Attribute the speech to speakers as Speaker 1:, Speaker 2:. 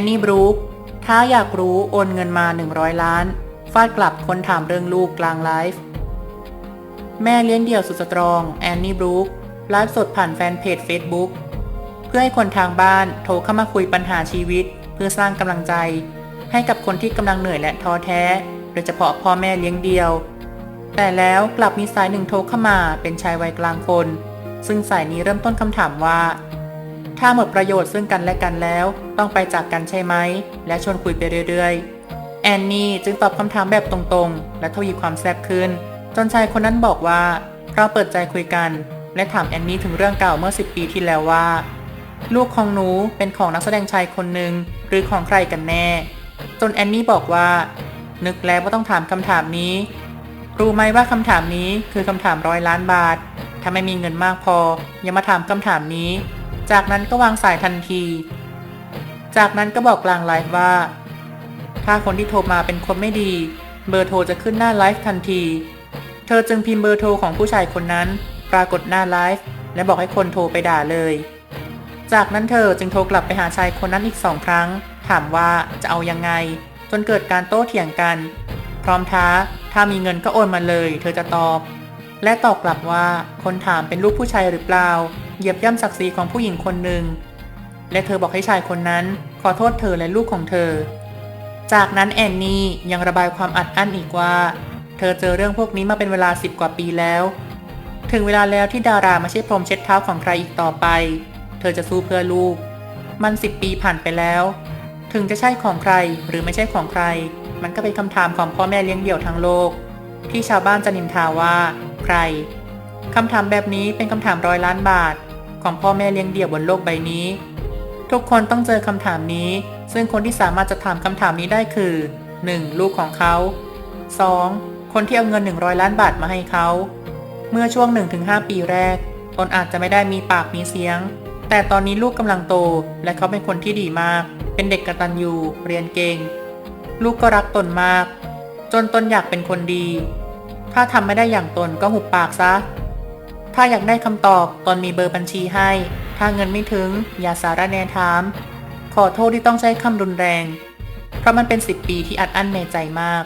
Speaker 1: นนี่บรูคถ้าอยากรู้โอนเงินมา 100 ล้าน ฟาดกลับคนถามเรื่องลูกกลางไลฟ์แม่เลี้ยงเดี่ยวสุดสตรอง แอนนี่บรูคไลฟ์สดผ่านแฟนเพจ Facebook เพื่อให้คนทางบ้านโทรเข้ามาคุยปัญหาชีวิต เพื่อสร้างกำลังใจ ให้กับคนที่กำลังเหนื่อยและท้อแท้ โดยเฉพาะพ่อแม่เลี้ยงเดี่ยว แต่แล้วกลับมีสายหนึ่งโทรเข้ามาเป็นชายวัยกลางคน ซึ่งสายนี้เริ่มต้นคำถามว่า ถ้าหมดประโยชน์ซึ่งกันและกันแล้ว ต้องไปจากกันใช่ไหม และชวนคุยไปเรื่อยๆ แอนนี่จึงตอบคำถามแบบตรงๆ และทวีความแซ่บขึ้น จนชายคนนั้นบอกว่าเราเปิดใจคุยกัน และถามแอนนี่ถึงเรื่องเก่าเมื่อ 10 ปีที่แล้วว่า ลูกของหนูเป็นของนักแสดงชายคนหนึ่งหรือของใครกันแน่ จนแอนนี่บอกว่า นึกแล้วว่าต้องถามคำถามนี้ รู้ไหมว่าคำถามนี้คือคำถามร้อยล้านบาท ถ้าไม่มีเงินมากพอ อย่ามาถามคำถามนี้ จากนั้นก็วางสายทันที จากนั้นก็บอกกลางไลฟ์ว่า ถ้าคนที่โทรมาเป็นคนไม่ดี เบอร์โทรจะขึ้นหน้าไลฟ์ทันที เธอจึงพิมพ์เบอร์โทรของผู้ชายคนนั้น ปรากฏหน้าไลฟ์และบอกให้คนโทรไปด่าเลย จากนั้นเธอจึงโทรกลับไปหาชายคนนั้นอีกสองครั้ง ถามว่าจะเอายังไง จนเกิดการโต้เถียงกัน พร้อมท้า ถ้ามีเงินก็โอนมาเลย เธอจะตอบ และตอบกลับว่าคนถามเป็นลูกผู้ชายหรือเปล่า เหยียบย่ำศักดิ์ศรีของผู้หญิงคนหนึ่ง และเธอบอกให้ชายคนนั้นขอโทษเธอและลูกของเธอ จากนั้นแอนนี่ยังระบายความอัดอั้นอีกว่า เธอเจอเรื่องพวกนี้มาเป็นเวลาสิบกว่าปีแล้ว ถึงเวลาแล้วที่ดาราไม่ใช่พรมเช็ดเท้าของใครอีกต่อไป เธอจะสู้เพื่อลูก มันสิบปีผ่านไปแล้ว ถึงจะใช่ของใครหรือไม่ใช่ของใคร มันก็เป็นคำถามของพ่อแม่เลี้ยงเดี่ยวทั้งโลก ที่ชาวบ้านจะนินทาว่า ใครคำถามแบบนี้เป็นคำถามร้อยล้านบาท ของพ่อแม่เลี้ยงเดี่ยวบนโลกใบนี้ ทุกคนต้องเจอคำถามนี้ ซึ่งคนที่สามารถจะถามคำถามนี้ได้คือ 1. ลูกของเขา 2. คนที่เอาเงิน 100 ล้านบาทมาให้เขา เมื่อช่วง 1-5 ปีแรก ตนอาจจะไม่ได้มีปากมีเสียง แต่ตอนนี้ลูกกำลังโต และเขาเป็นคนที่ดีมาก เป็นเด็กกระตัญญูเรียนเก่ง ลูกก็รักตนมาก จนตนอยากเป็นคนดี ถ้าทำไม่ได้อย่างตนก็หุบปากซะ ถ้าอยากได้คำตอบตนมีเบอร์บัญชีให้ ถ้าเงินไม่ถึง อย่าสาระแนถาม ขอโทษที่ต้องใช้คำรุนแรง เพราะมันเป็นสิบปีที่อัดอั้นในใจมาก